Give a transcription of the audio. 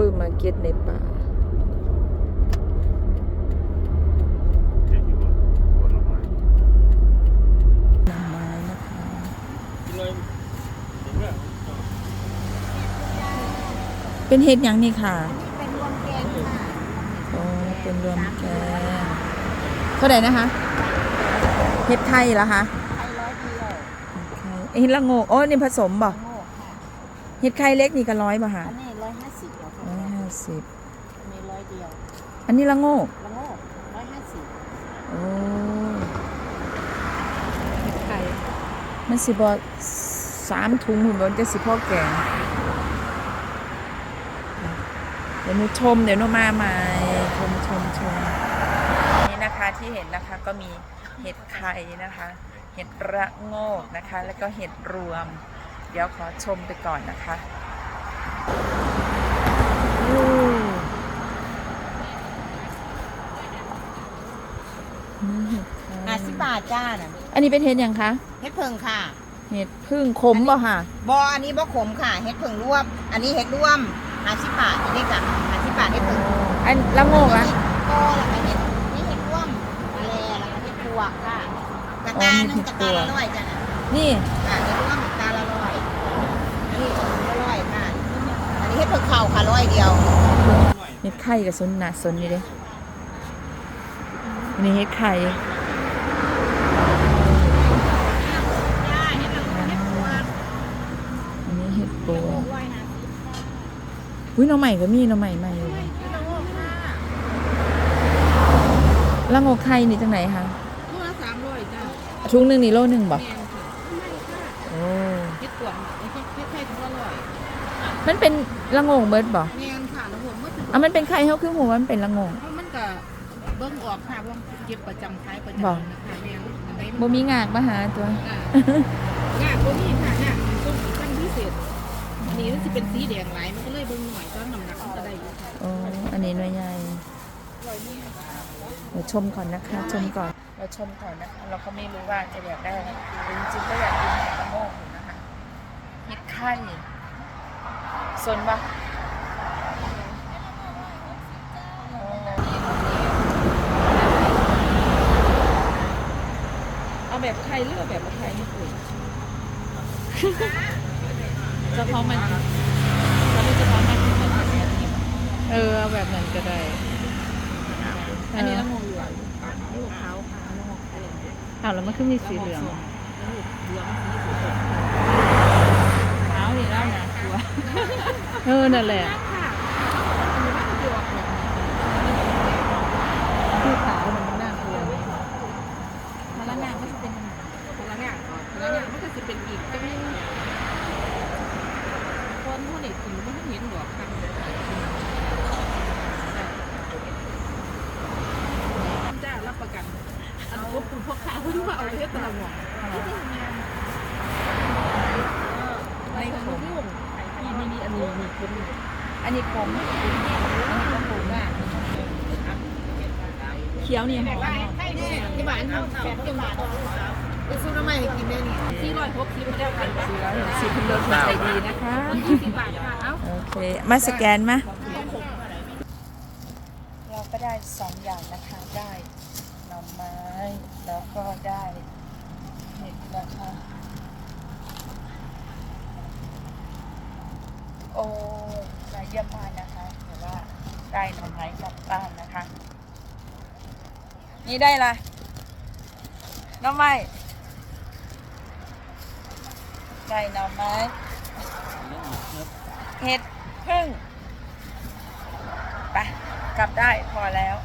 เปอร์มาร์เก็ตในป่าเห็นอยู่ว่าผลไม้หน่อไม้นะคะกินเลยเห็นไหมเป็นเห็ดหยังนี่ค่ะ เป็นรวมแกงค่ะโอ้เป็นรวมแกงเท่าไหร่นะคะ เห็ดไทยเหรอคะไทยร้อยเดียวเห็ดละโงกโอ้นี่ผสมบ่โง่ค่ะเห็ดไข่เล็กนี่ก็ร้อยบ่คะอันนี้ สิบอันนี้ร้อยเดียวอันนี้ละโงกละโง่ร้อยห้าสิบโอ้เห็ดไข่มันสิบอสามถุงหุ่นบนจะสิพ่อแกงเดี๋ยวหนูชมเดี๋ยวหนูมาใหม่ชมชมชมนี่นะคะที่เห็นนะคะก็มีเห็ดไข่นะคะ เห็ดระโงกนะคะ แล้วก็เห็ดรวม เดี๋ยวขอชมไปก่อนนะคะอู้นี่เห็ดไข่ ห้าสิบบาท จ้าน่ะอันนี้เป็นเห็ดหยังคะเห็ดเพิงค่ะเห็ดพึ่งขมบ่ค่ะ บออันนี้บ่ขมค่ะเห็ดเพิงรวม อันนี้เห็ดรวมห้าสิบบาทอันนี้กับห้าสิบบาทเห็ดเพิงอันละโงกอะก็แล้วก็เห็ดนี่เห็ดรวมมาแลแล้วก็เห็ดปวกค่ะกระตาหนึงกระตาละร้อยจ้ะน่ะนี่ค่ะเห็ดรวมกระตาละร้อยอันนี้ก็ละร้อยค่ะ อันนี้เห็ดเพิงเข่าค่ะร้อยเดียวเห็ดไข่กับสนหนาสนนี่เด้อันนี้เห็ดไข่อัน นี้เห็ดโปอุ้ยหน้องใหม่ก็มีหน้องใหม่ใหม่อยู่ละโงกไข่นี่จังไหนคะตัวละสามร้อยจ้าทุงหนึ่งนี่โลหนึ่งบ่แมนค่ะโอ้เฮ็ดกวนเฮ็ดเฮ็ดไข่ถุงละร้อยมันเป็นละโงกเบิดบ่แมนค่ะแล้วผมเมื่อถึงอะมันเป็นไข่เฮาคือหัวามันเป็นละโงกเพราะมันก็เบิ่งออกค่ะว่าเก็บประจำขายประจำบ่นะคะแมนอันไหนบ่มีงากมาหาตัวอ่างานตัวนี้ค่ะงานต้นตั้งพิเศษอันนี้ มันสิเป็นสีแดงหลายมันก็เลยเบิ่งหน่อยก็น้ำหนักมันก็ได้อยู่ค่ะโอ้อันนี้หน่วยใหญ่เดี๋ยวชมก่อนนะคะ ชมก่อน เราชมก่อนนะคะ เราก็ไม่รู้ว่าจะอยากได้อะไรแต่จริงๆก็อยากกินเห็ดละโงกอยู่นะคะเห็ดไข่สนปะโอ้เอาแบบไทยหรือเอาแบบไทยญี่ปุ่น เฉพาะมันเราดูเฉพาะมันที่มันเป็นแบบนี้เออเอาแบบนั้นก็ได้อันนี้ละละงโงงเหลืองลูกเขาค่ะละงงเหลืองอ้าวแล้วมันคือมีสีเหลืองลูกเหลืองสีสุดเท้านี่แล้วนะตัวเออนั่นแหละค่ะอันนี้มันจะออกแบบคือขาวมันน่ากลัวพลังงานก็จะเป็นพลังงานก่อนพลังงานมันก็จะเป็นอีกก็ไม่คนพวกนี้ถึงไม่เห็นหรอกค่ะจ้ารับประกัน อันพวกคุณพวกข้า คุณว่าเอาเทศตะวันในของลูกมีมีอันนี้มีคนอันนี้ผมเขียวนี่หอมที่บ้านทำแซ่บจังหวัดไปซื้อน้ำใหม่กินได้นี่สี่ร้อยหกสิบไม่ได้กันแล้วเห็นสีคุณเลิศใจดีนะคะยี่สิบบาทค่ะเอ้าโอเค มาสแกนมาเราก็ได้สองอย่างนะคะได้ หน่อไม้ แล้วก็ได้เห็ดนะคะ โอ้ยเยี่ยมมากนะคะถือว่าได้หน่อไม้กลับบ้านนะคะ นี่ได้ละหน่อไม้ได้หน่อไม้เห็ดพึ่งไปกลับได้พอแล้ว